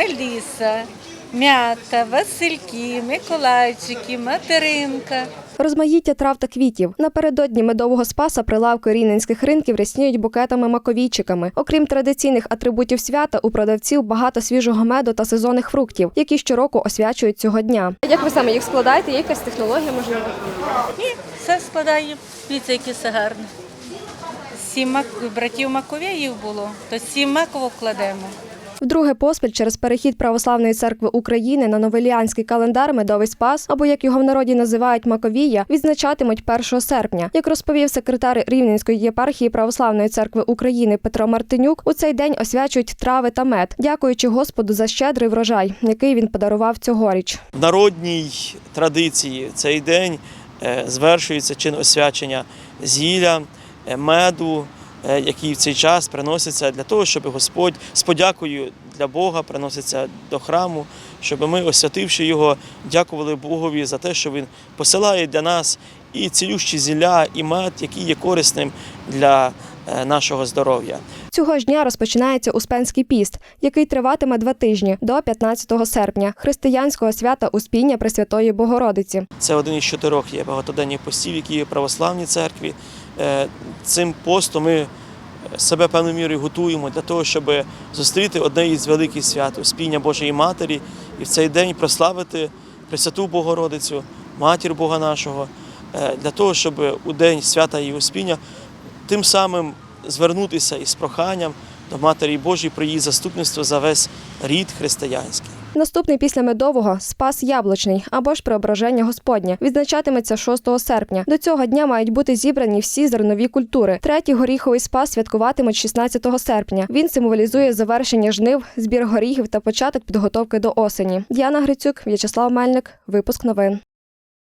меліса, м'ята, васильки, миколайчики, материнка. Розмаїття трав та квітів. Напередодні медового спаса прилавки рівненських ринків рясніють букетами маковійчиками. Окрім традиційних атрибутів свята, у продавців багато свіжого меду та сезонних фруктів, які щороку освячують цього дня. Як ви саме їх складаєте? Є якась технологія, можливо? І все складаю. Дивіться, які все гарне. Сім мак- братів Маковеїв було, то сім маково кладемо. Вдруге поспіль через перехід Православної церкви України на новеліанський календар медовий спас, або як його в народі називають Маковія, відзначатимуть 1 серпня. Як розповів секретар Рівненської єпархії Православної церкви України Петро Мартинюк, у цей день освячують трави та мед, дякуючи Господу за щедрий врожай, який він подарував цьогоріч. В народній традиції цей день е, звершується чин освячення зілля, е, меду, е, який в цей час приноситься для того, щоб Господь з подякою для Бога приноситься до храму, щоб ми, освятивши його, дякували Богові за те, що Він посилає для нас і цілющі зілля, і мед, який є корисним для нашого здоров'я. Цього ж дня розпочинається Успенський піст, який триватиме два тижні до 15 серпня, християнського свята Успіння Пресвятої Богородиці. Це один із чотирьох є багатоденних постів, які є в православній церкві. Е, Цим постом ми себе певною мірою готуємо для того, щоб зустріти одне із великих свят Успіння Божої Матері і в цей день прославити Пресвяту Богородицю, матір Бога нашого, е, для того, щоб у день свята її Успіння тим самим звернутися із проханням до Матері Божої про її заступництво за весь рід християнський. Наступний після медового спас яблучний або ж преображення Господнє відзначатиметься 6 серпня. До цього дня мають бути зібрані всі зернові культури. Третій горіховий спас святкуватимуть 16 серпня. Він символізує завершення жнив, збір горіхів та початок підготовки до осені. Діана Грицюк, В'ячеслав Мельник. Випуск новин.